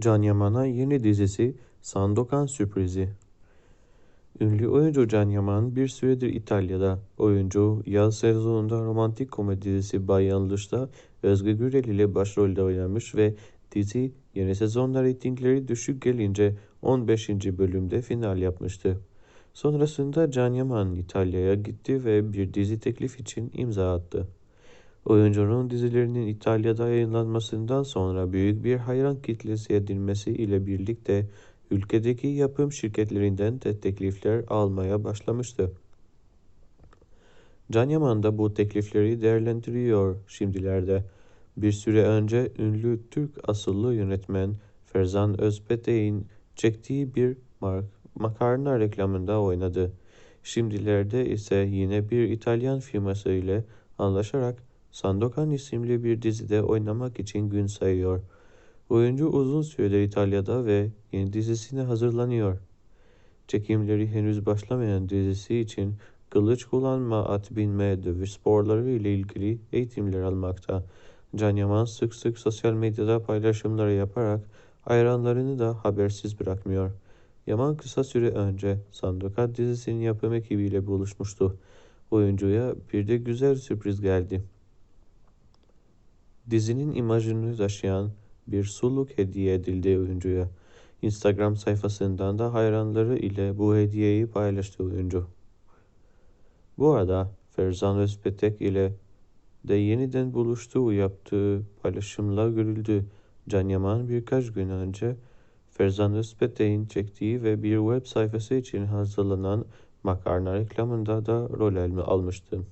Can Yaman'a yeni dizisi Sandokan sürprizi. Ünlü oyuncu Can Yaman bir süredir İtalya'da. Oyuncu yaz sezonunda romantik komedi dizisi Bay Yanlış'ta Özgür Gürel ile başrolde oynamış ve dizi yeni sezonda reytingleri düşük gelince 15. bölümde final yapmıştı. Sonrasında Can Yaman İtalya'ya gitti ve bir dizi teklif için imza attı. Oyuncunun dizilerinin İtalya'da yayınlanmasından sonra büyük bir hayran kitlesi edinmesi ile birlikte ülkedeki yapım şirketlerinden de teklifler almaya başlamıştı. Can Yaman da bu teklifleri değerlendiriyor şimdilerde. Bir süre önce ünlü Türk asıllı yönetmen Ferzan Özpetek'in çektiği bir makarna reklamında oynadı. Şimdilerde ise yine bir İtalyan firması ile anlaşarak Sandokan isimli bir dizide oynamak için gün sayıyor. Oyuncu uzun süredir İtalya'da ve yeni dizisine hazırlanıyor. Çekimleri henüz başlamayan dizisi için kılıç kullanma, at binme, dövüş sporları ile ilgili eğitimler almakta. Can Yaman sık sık sosyal medyada paylaşımları yaparak hayranlarını da habersiz bırakmıyor. Yaman kısa süre önce Sandokan dizisinin yapım ekibiyle buluşmuştu. Oyuncuya bir de güzel sürpriz geldi. Dizinin imajını taşıyan bir suluk hediye edildi oyuncuya. Instagram sayfasından da hayranları ile bu hediyeyi paylaştı oyuncu. Bu arada Ferzan Özpetek ile de yeniden buluştuğu yaptığı paylaşımla görüldü. Can Yaman birkaç gün önce Ferzan Özpetek'in çektiği ve bir web sayfası için hazırlanan makarna reklamında da rol almıştı.